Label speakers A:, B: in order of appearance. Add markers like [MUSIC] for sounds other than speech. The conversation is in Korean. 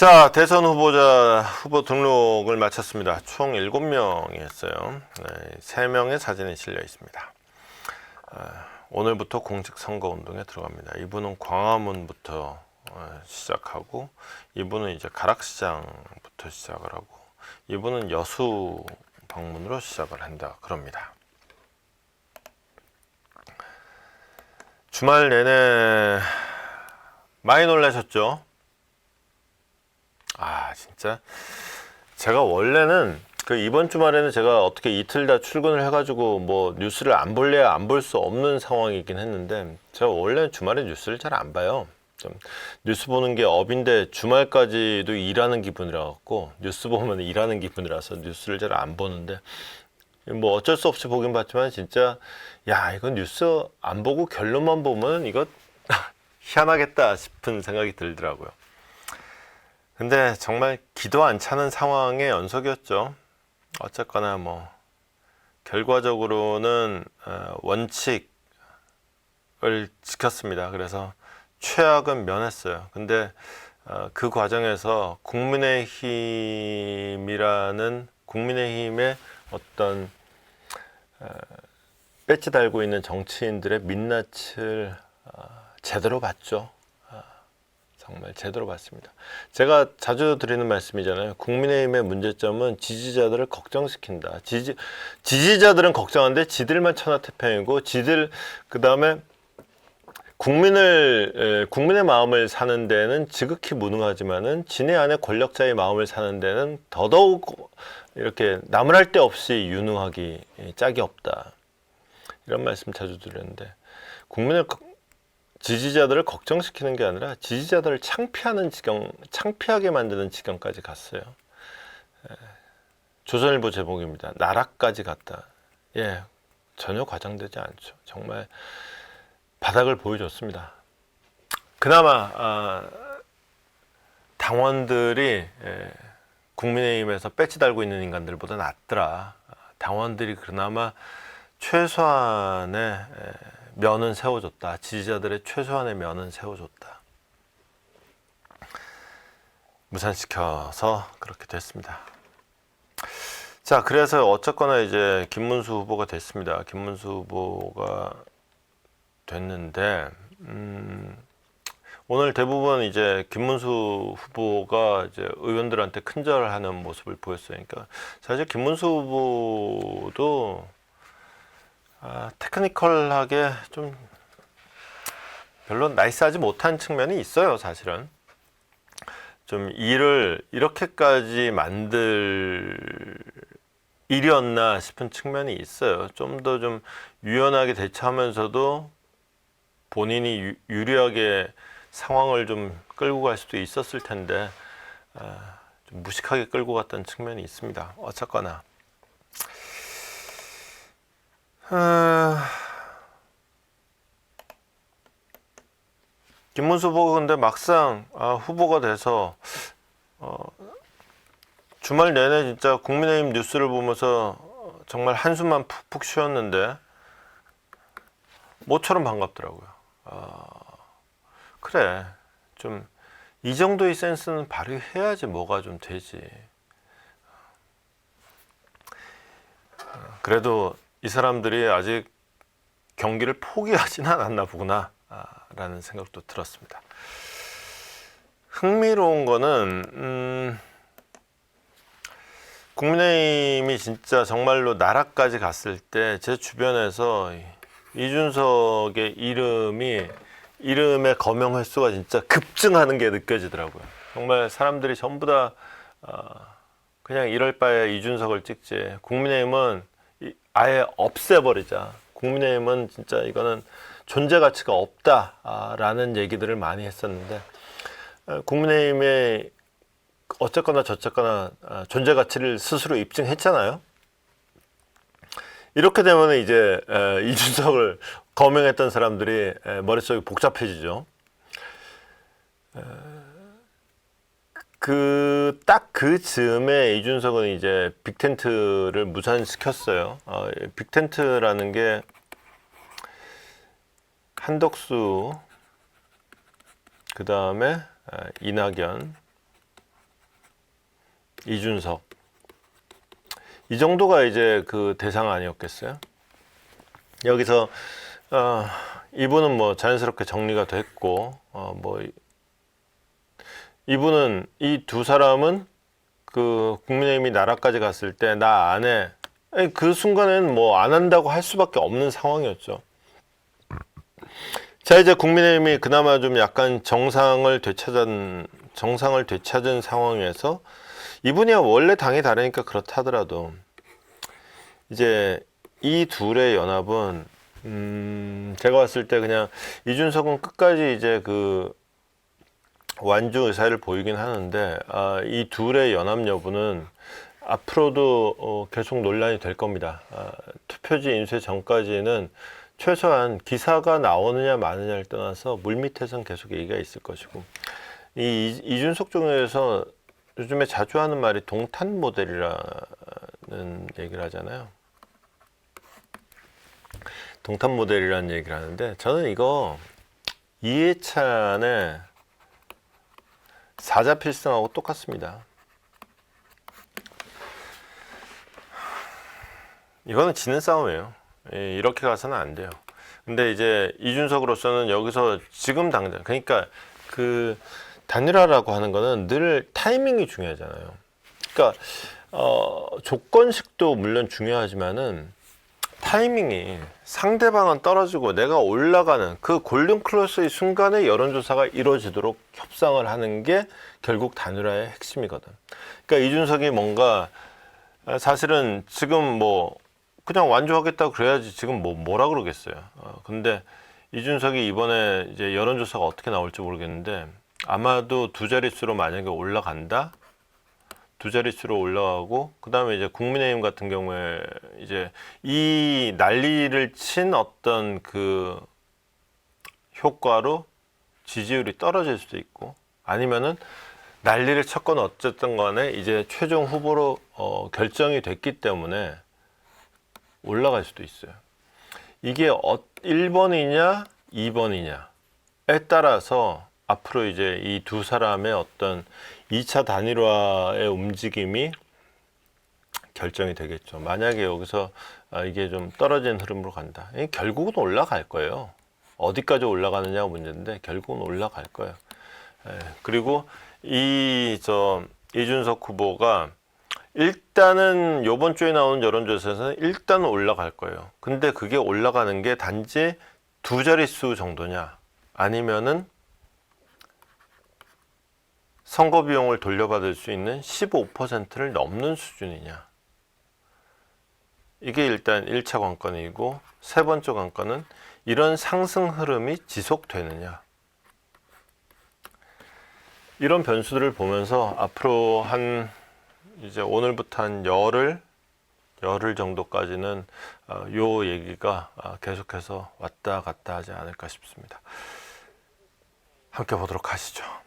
A: 자, 대선 후보자 후보 등록을 마쳤습니다. 총 7명이 했어요. 네, 3명의 사진이 실려 있습니다. 아, 오늘부터 공식 선거 운동에 들어갑니다. 이분은 광화문부터 어, 시작하고 이분은 이제 가락시장부터 시작을 하고 이분은 여수 방문으로 시작을 한다 그럽니다. 주말 내내 많이 놀라셨죠? 아 진짜 제가 원래는 그 이번 주말에는 제가 어떻게 이틀 다 출근을 해가지고 뭐 뉴스를 안 볼래야 안 볼 수 없는 상황이긴 했는데 제가 원래 주말에 뉴스를 잘 안 봐요. 좀 뉴스 보는 게 업인데 주말까지도 일하는 기분이라 갖고 뉴스 보면 일하는 기분이라서 뉴스를 잘 안 보는데 뭐 어쩔 수 없이 보긴 봤지만 진짜 야 이건 뉴스 안 보고 결론만 보면 이거 [LAUGHS] 희한하겠다 싶은 생각이 들더라고요. 근데 정말 기도 안 차는 상황의 연속이었죠. 어쨌거나 뭐 결과적으로는 어, 원칙을 지켰습니다. 그래서 최악은 면했어요. 근데 어, 그 과정에서 국민의힘이라는 국민의힘의 어떤 어, 배지 달고 있는 정치인들의 민낯을 어, 제대로 봤죠. 아, 정말 제대로 봤습니다. 제가 자주 드리는 말씀이잖아요. 국민의힘의 문제점은 지지자들을 걱정시킨다. 지지, 지지자들은 걱정하는데 지들만 천하태평이고 지들 그 다음에 국민을 에, 국민의 마음을 사는 데는 지극히 무능하지만은 진해 안에 권력자의 마음을 사는 데는 더더욱 이렇게 나무랄 데 없이 유능하기 에, 짝이 없다. 이런 말씀 자주 드렸는데 국민을 걱- 지지자들을 걱정시키는 게 아니라 지지자들을 창피하는 지경, 창피하게 만드는 지경까지 갔어요. 에, 조선일보 제목입니다. 나락까지 갔다. 예, 전혀 과장되지 않죠. 정말 바닥을 보여줬습니다. 그나마 아, 당원들이 예, 국민의힘에서 배지 달고 있는 인간들보다 낫더라. 아, 당원들이 그나마 최소한의 에, 면은 세워줬다. 지지자들의 최소한의 면은 세워줬다. 무산시켜서 그렇게 됐습니다. 자, 그래서 어쨌거나 이제 김문수 후보가 됐습니다. 김문수 후보가 됐는데, 음, 오늘 대부분 이제 김문수 후보가 이제 의원들한테 큰절하는 모습을 보였어요. 그러니까 사실 김문수 후보도 아, 테크니컬하게 좀 별로 나이스하지 못한 측면이 있어요, 사실은. 좀 일을 이렇게까지 만들 일이었나 싶은 측면이 있어요. 좀 더좀 유연하게 대처하면서도 본인이 유, 유리하게 상황을 좀 끌고 갈 수도 있었을 텐데 아, 좀 무식하게 끌고 갔던 측면이 있습니다. 어쨌거나 아, 김문수 후보가 근데 막상 아, 후보가 돼서 어, 주말 내내 진짜 국민의힘 뉴스를 보면서 어, 정말 한숨만 푹푹 쉬었는데 모처럼 반갑더라고요. 아, 그래 좀 이 정도의 센스는 발휘해야지 뭐가 좀 되지. 어, 그래도 이 사람들이 아직 경기를 포기하지는 않았나 보구나 아, 라는 생각도 들었습니다. 흥미로운 거는 음, 국민의힘이 진짜 정말로 나라까지 갔을 때 제 주변에서 이- 이준석의 이름이 이름의 검명 횟수가 진짜 급증하는 게 느껴지더라고요. 정말 사람들이 전부 다 어, 그냥 이럴 바에 이준석을 찍지. 국민의힘은 이- 아예 없애버리자. 국민의힘은 진짜 이거는 존재 가치가 없다라는 얘기들을 많이 했었는데 어, 국민의힘의 어쨌거나 저쨌거나 어, 존재 가치를 스스로 입증했잖아요. 이렇게 되면 이제 에, [LAUGHS] 이준석을 거명했던 사람들이 에, 머릿속이 복잡해지죠. 그 딱 그 즈음에 이준석은 이제 빅텐트를 무산시켰어요. 어, 빅텐트라는 게 한덕수 그 다음에 이낙연 이준석 이 정도가 이제 그 대상 아니었겠어요? 여기서 어, 이분은 뭐 자연스럽게 정리가 됐고 어, 뭐 이- 이분은 이 두 사람은 그 국민의힘이 나라까지 갔을 때 나 안 해. 아니, 그 순간에는 뭐안 한다고 할 수밖에 없는 상황이었죠. 자 이제 국민의힘이 그나마 좀 약간 정상을 되찾은 정상을 되찾은 상황에서 이분이야 원래 당이 다르니까 그렇다더라도 이제 이 둘의 연합은 음 제가 봤을 때 그냥 이준석은 끝까지 이제 그 완주 의사를 보이긴 하는데 아, 이 둘의 연합 여부는 앞으로도 어, 계속 논란이 될 겁니다. 아, 투표지 인쇄 전까지는 최소한 기사가 나오느냐 마느냐를 떠나서 물밑에선 계속 얘기가 있을 것이고 이 이- 이준석 중에서 요즘에 자주 하는 말이 동탄 모델이라는 얘기를 하잖아요. 동탄 모델이라는 얘기를 하는데 저는 이거 이해찬의 사자 필승하고 똑같습니다. 이거는 지는 싸움이에요. 예, 이렇게 가서는 안 돼요. 근데 이제 이준석으로서는 여기서 지금 당장 그러니까 그 단일화라고 하는 거는 늘 타이밍이 중요하잖아요. 그러니까 어, 조건식도 물론 중요하지만은 타이밍이 상대방은 떨어지고 내가 올라가는 그 골든 클로스의 순간에 여론조사가 이루어지도록 협상을 하는 게 결국 단일화의 핵심이거든. 그러니까 이준석이 뭔가 아, 사실은 지금 뭐 그냥 완주하겠다고 그래야지 지금 뭐 뭐라 그러겠어요. 어, 근데 이준석이 이번에 이제 여론조사가 어떻게 나올지 모르겠는데 아마도 두 자릿수로 만약에 올라간다. 두 자릿수로 올라가고 그다음에 이제 국민의힘 같은 경우에 이제 이 난리를 친 어떤 그 효과로 지지율이 떨어질 수도 있고 아니면은 난리를 쳤건 어쨌든 간에 이제 최종 후보로 어, 결정이 됐기 때문에 올라갈 수도 있어요. 이게 어, 1번이냐 2번이냐에 따라서 앞으로 이제 이 두 사람의 어떤 2차 단일화의 움직임이 결정이 되겠죠. 만약에 여기서 아, 이게 좀 떨어진 흐름으로 간다. 이 결국은 올라갈 거예요. 어디까지 올라가느냐가 문제인데 결국은 올라갈 거예요. 예, 그리고 이 저 이준석 후보가 일단은 요번 주에 나오는 여론조사에서는 일단 올라갈 거예요. 근데 그게 올라가는 게 단지 두 자릿수 정도냐 아니면은 선거 비용을 돌려받을 수 있는 15%를 넘는 수준이냐. 이게 일단 1차 관건이고 세 번째 관건은 이런 상승 흐름이 지속되느냐. 이런 변수들을 보면서 앞으로 한 이제 오늘부터 한 열흘 열흘 정도까지는 어, 요 얘기가 어, 계속해서 왔다 갔다 하지 않을까 싶습니다. 함께 보도록 하시죠.